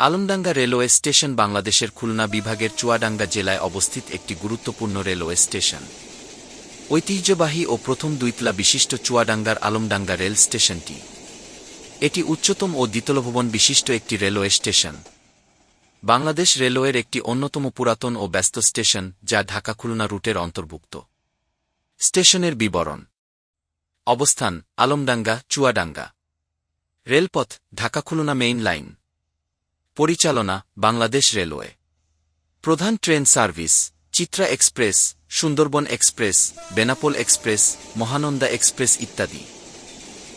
Alamdanga railway station বাংলাদেশের খুলনা বিভাগের চুয়াডাঙ্গা জেলায় অবস্থিত একটি গুরুত্বপূর্ণ রেলওয়ে স্টেশন। ঐতিহ্যবাহী ও প্রথম দুইতলা বিশিষ্ট চুয়াডাঙ্গার আলমডাঙ্গা রেল স্টেশনটি। এটি উচ্চতম ও দ্বিতল ভবন বিশিষ্ট একটি রেলওয়ে স্টেশন। বাংলাদেশ রেলওয়ের একটি অন্যতম পুরাতন ও ব্যস্ত স্টেশন, যা ঢাকা খুলনা রুটের অন্তর্ভুক্ত। স্টেশনের বিবরণ। অবস্থান, আলমডাঙ্গা, চুয়াডাঙ্গা। রেলপথ, ঢাকা খুলনা মেইন লাইন। পরিচালনা বাংলাদেশ রেলওয়ে। প্রধান train service, Chitra express, Sundarban express, Benapole express, Mahananda express ইত্যাদি।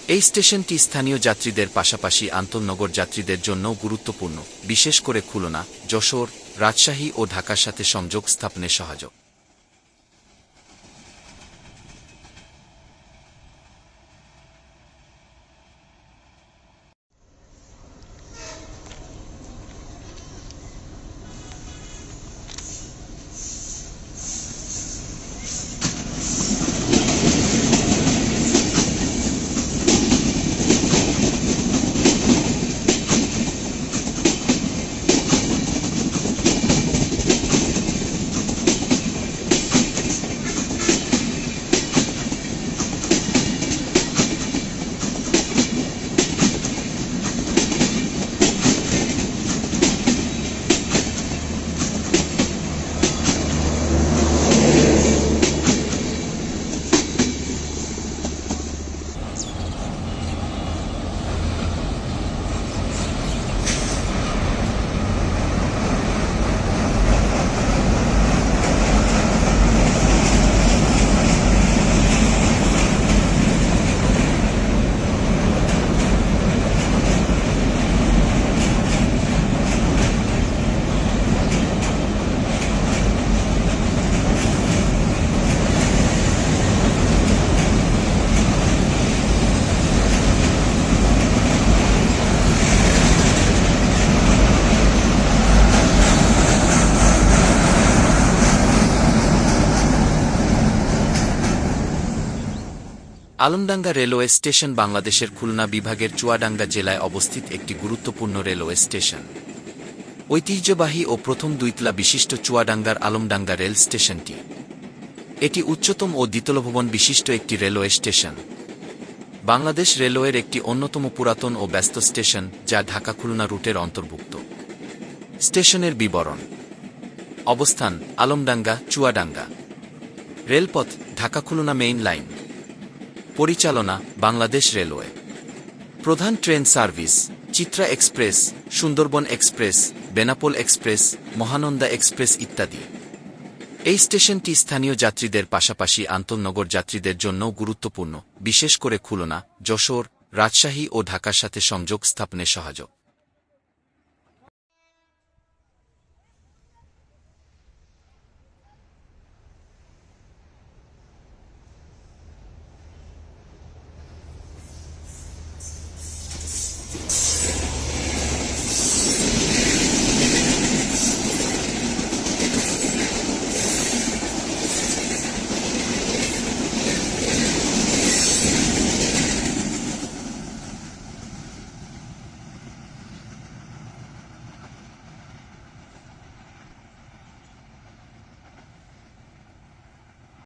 এই স্টেশনটি স্থানীয় যাত্রীদের পাশাপাশি আন্তঃনগর যাত্রীদের জন্য গুরুত্বপূর্ণ, বিশেষ করে খুলনা, যশোর, রাজশাহী ও ঢাকার সাথে সংযোগ স্থাপনে সহায়ক আলমডাঙ্গা রেলওয়ে স্টেশন বাংলাদেশের খুলনা বিভাগের চুয়াডাঙ্গা জেলায় অবস্থিত একটি গুরুত্বপূর্ণ রেলওয়ে স্টেশন। ঐতিহ্যবাহী ও প্রথম দুইতলা বিশিষ্ট চুয়াডাঙ্গার আলমডাঙ্গা রেল স্টেশনটি। এটি উচ্চতম ও দ্বিতল ভবন বিশিষ্ট একটি রেলওয়ে স্টেশন। বাংলাদেশ রেলওয়ের একটি অন্যতম পুরাতন ও ব্যস্ত স্টেশন, যা ঢাকা খুলনা রুটের অন্তর্ভুক্ত। স্টেশনের বিবরণ। অবস্থান, আলমডাঙ্গা, চুয়াডাঙ্গা। রেলপথ, ঢাকা খুলনা মেইন লাইন। পরিচালনা বাংলাদেশ রেলওয়ে। প্রধান train service, Chitra express, Sundarban express, Benapole express, Mahananda express ইত্যাদি। এই স্টেশনটি স্থানীয় যাত্রীদের পাশাপাশি আন্তঃনগর যাত্রীদের জন্যও গুরুত্বপূর্ণ, বিশেষ করে খুলনা, যশোর, রাজশাহী ও ঢাকার সাথে সংযোগ স্থাপনে সহায়ক।